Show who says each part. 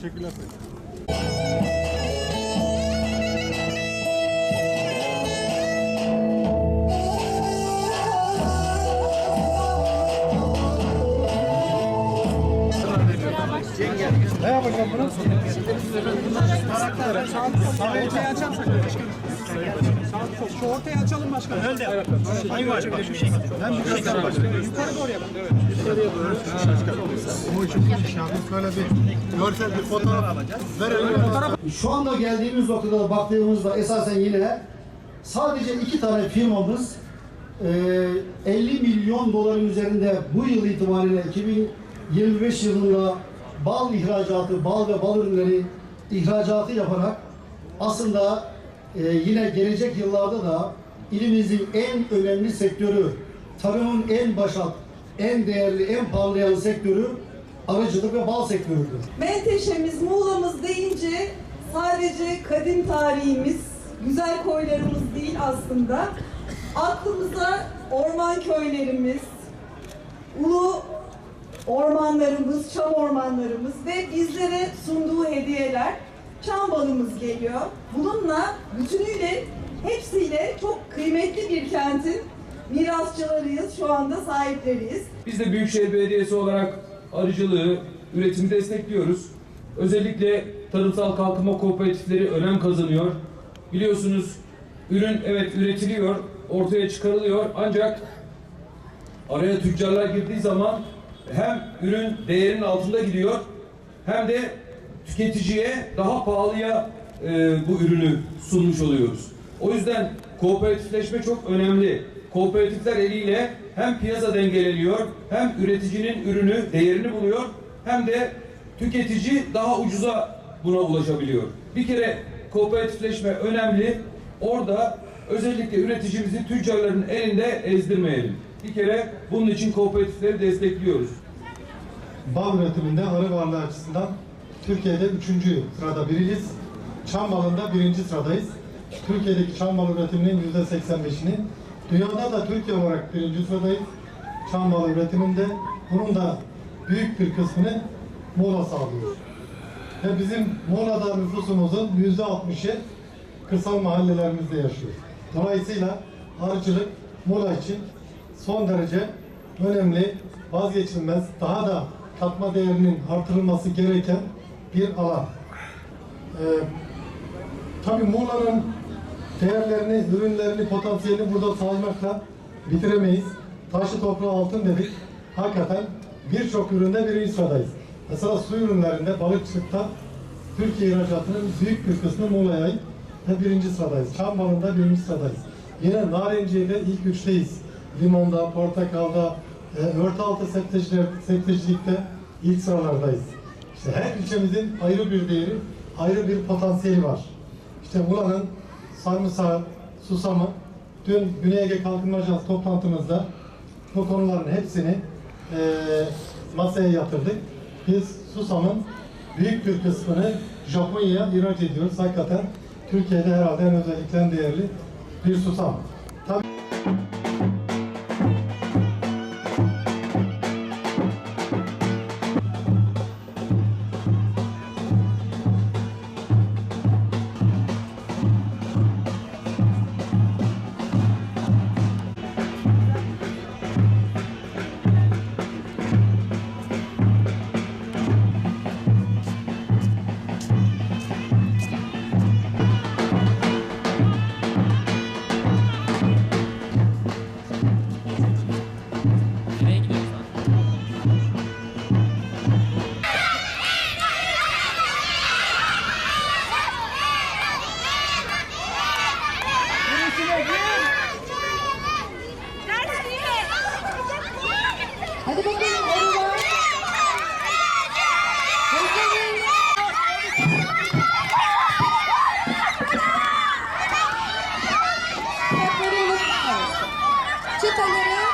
Speaker 1: Teşekkürler. Ne yapacağım bunu? Sağ ortaya açarsak başkanım. Sağ Şu ortayı açalım başkanım. Öyle de. Hangi başkanım? Bir şey Ben bir şey başkanım. Yukarı doğru yapın. Evet. Yukarıya doğru.
Speaker 2: Bu için şahıs böyle bir görsel bir fotoğraf verelim.
Speaker 3: Şu anda geldiğimiz noktada da baktığımızda esasen yine sadece iki tane firmamız e, 50 milyon doların üzerinde bu yıl itibariyle 2025 yılında bal ihracatı, bal ve bal ürünleri ihracatı yaparak aslında e, yine gelecek yıllarda da ilimizin en önemli sektörü, tarımın en başat, en değerli, en parlayan sektörü arıcılık ve bal sektörüdür.
Speaker 4: Menteşemiz, Muğla'mız deyince sadece kadim tarihimiz, güzel koylarımız değil aslında. Aklımıza orman köylerimiz, ulu ormanlarımız, çam ormanlarımız ve bizlere sunduğu hediyeler, çam balımız geliyor. Bununla bütünüyle, hepsiyle çok kıymetli bir kentin mirasçılarıyız, şu anda sahipleriyiz.
Speaker 5: Biz de Büyükşehir Belediyesi olarak arıcılığı, üretimi destekliyoruz. Özellikle tarımsal kalkınma kooperatifleri önem kazanıyor. Biliyorsunuz ürün evet üretiliyor, ortaya çıkarılıyor ancak araya tüccarlar girdiği zaman hem ürün değerinin altında gidiyor hem de tüketiciye daha pahalıya e, bu ürünü sunmuş oluyoruz. O yüzden kooperatifleşme çok önemli. Kooperatifler eliyle hem piyasa dengeleniyor, hem üreticinin ürünü değerini buluyor, hem de tüketici daha ucuza buna ulaşabiliyor. Bir kere kooperatifleşme önemli. Orada özellikle üreticimizi tüccarların elinde ezdirmeyelim. Bir kere bunun için kooperatifleri destekliyoruz.
Speaker 2: Bal üretiminde arı varlığı açısından Türkiye'de üçüncü sırada biriyiz. Çam balında birinci sıradayız. Türkiye'deki çam balı üretiminin yüzde 85'ini, dünyada da Türkiye olarak birinci sıradayız. Çam balı üretiminde bunun da büyük bir kısmını Muğla sağlıyor. Ve bizim Muğla'da nüfusumuzun yüzde 60'ı kırsal mahallelerimizde yaşıyor. Dolayısıyla arıcılık Muğla için son derece önemli, vazgeçilmez, daha da katma değerinin artırılması gereken bir alan. Ee, tabii Muğla'nın değerlerini, ürünlerini, potansiyelini burada saymakla bitiremeyiz. Taşı toprağı altın dedik. Hakikaten birçok üründe birinci sıradayız. Mesela su ürünlerinde, balıkçılıkta Türkiye ihracatının büyük bir kısmı Muğla'ya ait ve birinci sıradayız. Çam balında birinci sıradayız. Yine narenciye'de ilk üçteyiz. Limonda, portakalda, e, örtü altı sebzeciler, sebzecilikte ilk sıralardayız. İşte her ilçemizin ayrı bir değeri, ayrı bir potansiyeli var. İşte buranın sarımsağı, susamı, dün Güney Ege Kalkınma Ajansı toplantımızda bu konuların hepsini e, masaya yatırdık. Biz susamın büyük bir kısmını Japonya'ya ihraç ediyoruz. Hakikaten Türkiye'de herhalde en özellikle değerli bir susam. Tabii Çıtaları